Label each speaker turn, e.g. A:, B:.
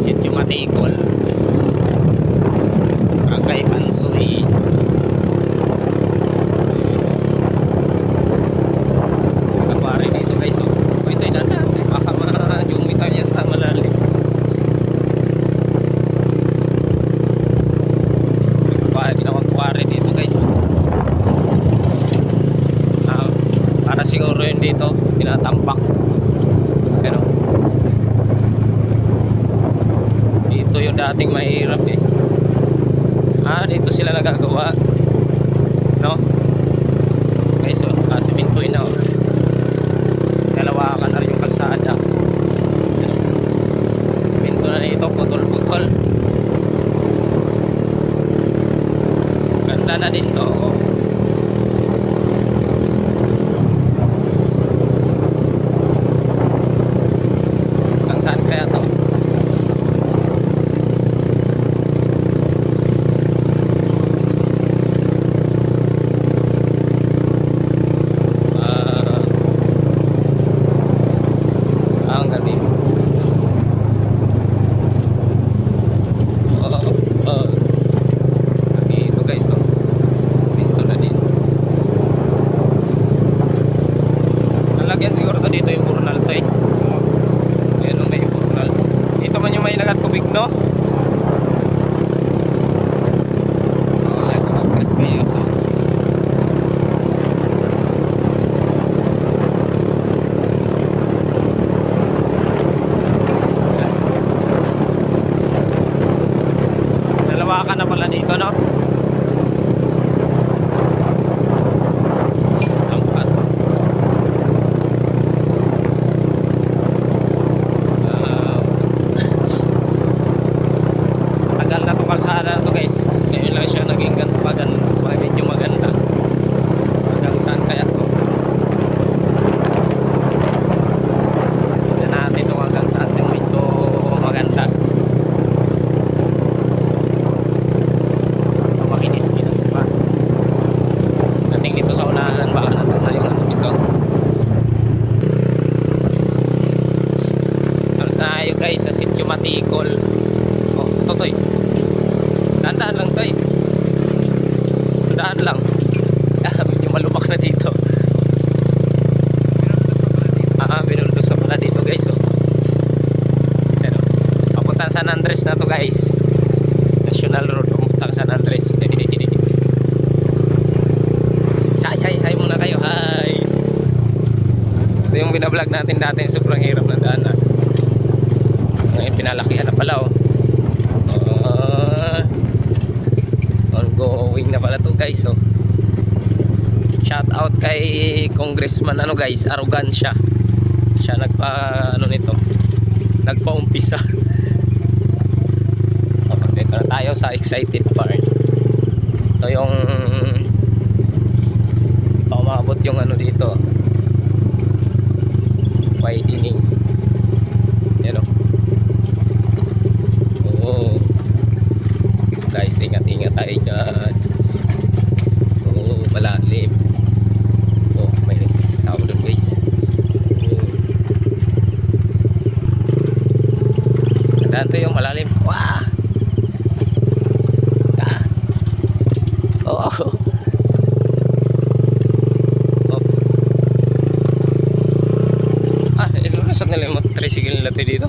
A: Sitio Matikol. Barangay Pansoy. Kapare dito guys. Oh. May tayo na natin. Baka ma-jumi tayo sa malalim. Kapare pinakakware dito guys. Oh. Ah, para siguro yun dito. Tinatampak. Ano? Dito yung dating mahirap eh. Ah, dito sila nagagawa. No? Matikol. Oh, ito toy. Dahan-dahan lang toy. Dahan lang. Ah, medyo malumak na dito. Ah, binuldos na pala dito guys. Oh. Pero, papunta San Andres na to guys. National Road papuntang San Andres. Hi, hi, hi muna kayo. Hi. Ito yung binablog natin dati. Sobrang hirap na daanan. Pinalakihan na pala oh. Ah, ongoing na pala to guys oh. Shout out kay Congressman ano guys, Arrogancia. Siya nagpa ano nito. Nagpa-umpisa. Oh, dito na tayo sa excited part. Ito yung pamabot yung ano dito. Widening. Tandaan to yung malalim. Wah! Ah. Oo. Oh. Ah, ilulusot nila yung tricycle nila to dito.